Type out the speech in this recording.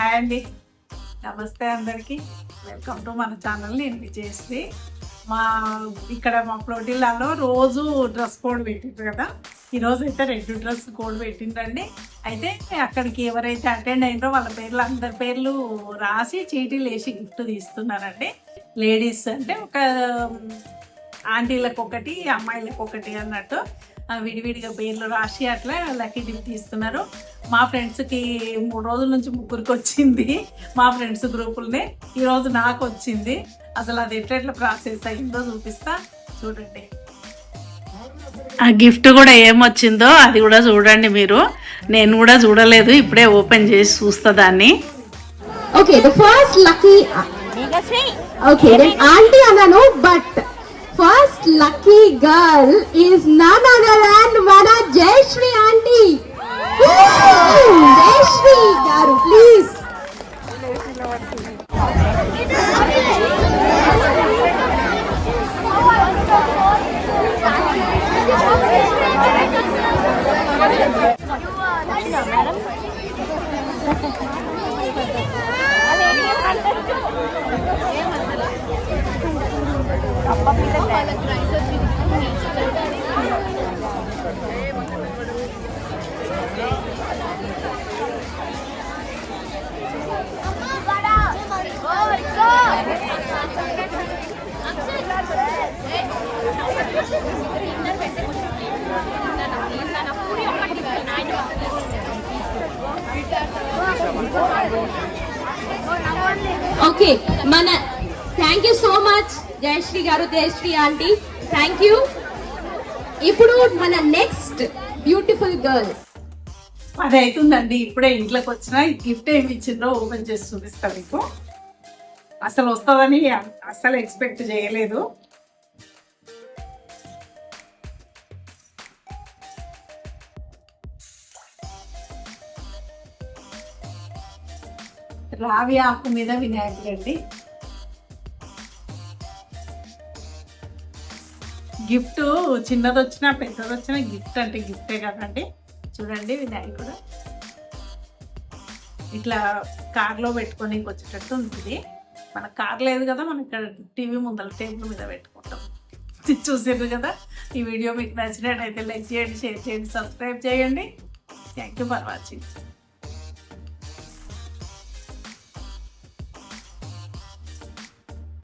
Hi అండి. నమస్తే అందరికీ. వెల్కమ్ టు మన ఛానల్ నేను విజయశ్రీ మా ఇక్కడ మా ప్రోటీన్లలో రోజు డ్రెస్ కోడ్ పెట్టిండ్రు కదా. ఈరోజు అయితే రెండు డ్రెస్ కోడ్ పెట్టిండ్రండి. అయితే అక్కడికి ఎవరైతే అటెండ్ అయినరో వాళ్ళ పేర్లు అందరి పేర్లు రాసి చీటీలు వేసి గిఫ్ట్ తీస్తున్నారండి. లేడీస్ అంటే ఒక ఆంటీలకు ఒకటి అమ్మాయిలకు ఒకటి అన్నట్టు ఆ, విడివిడిగా పేర్లు రాసి అట్లా లక్కీ డిప్ తీస్తున్నారు మా ఫ్రెండ్స్కి మూడు రోజుల నుంచి ముగ్గురికి వచ్చింది మా ఫ్రెండ్స్ గ్రూపుల్ని. ఈరోజు నాకు వచ్చింది అసలు అది ఎట్లా ప్రాసెస్ అయిందో చూపిస్తా. చూడండి. ఆ గిఫ్ట్ కూడా ఏమొచ్చిందో అది కూడా చూడండి మీరు. నేను కూడా చూడలేదు ఇప్పుడే ఓపెన్ చేసి చూస్తా దాన్ని. First lucky. Okay, then auntie Anano, but first lucky girl is none other than మన జయశ్రీ ఆంటీ జయశ్రీ గారు please madam Oke, mana? Thank you so much Jayashree గారు జయశ్రీ ఆంటీ థ్యాంక్ యూ ఇప్పుడు మన నెక్స్ట్ బ్యూటిఫుల్ గర్ల్ అది అవుతుందండి ఇప్పుడే ఇంట్లోకి వచ్చిన గిఫ్ట్ ఏమి ఇచ్చిందో ఓపెన్ చేసి చూపిస్తా మీకు. అసలు వస్తుందని అసలు ఎక్స్పెక్ట్ చేయలేదు. రావి ఆకు మీద వినాయకుడు అండి. గిఫ్ట్ చిన్నది వచ్చినా పెద్దది వచ్చినా గిఫ్ట్ అంటే గిఫ్టే కదండి. చూడండి వినాయకుడు ఇట్లా కార్లో పెట్టుకొని వచ్చేటట్టు ఉంటుంది. మన కార్ లేదు కదా మనం ఇక్కడ టీవీ ముందర టేబుల్ మీద పెట్టుకుంటాం. చూసారు కదా? ఈ వీడియో మీకు నచ్చినట్టయితే లైక్ చేయండి షేర్ చేయండి సబ్స్క్రైబ్ చేయండి. Thank you for watching.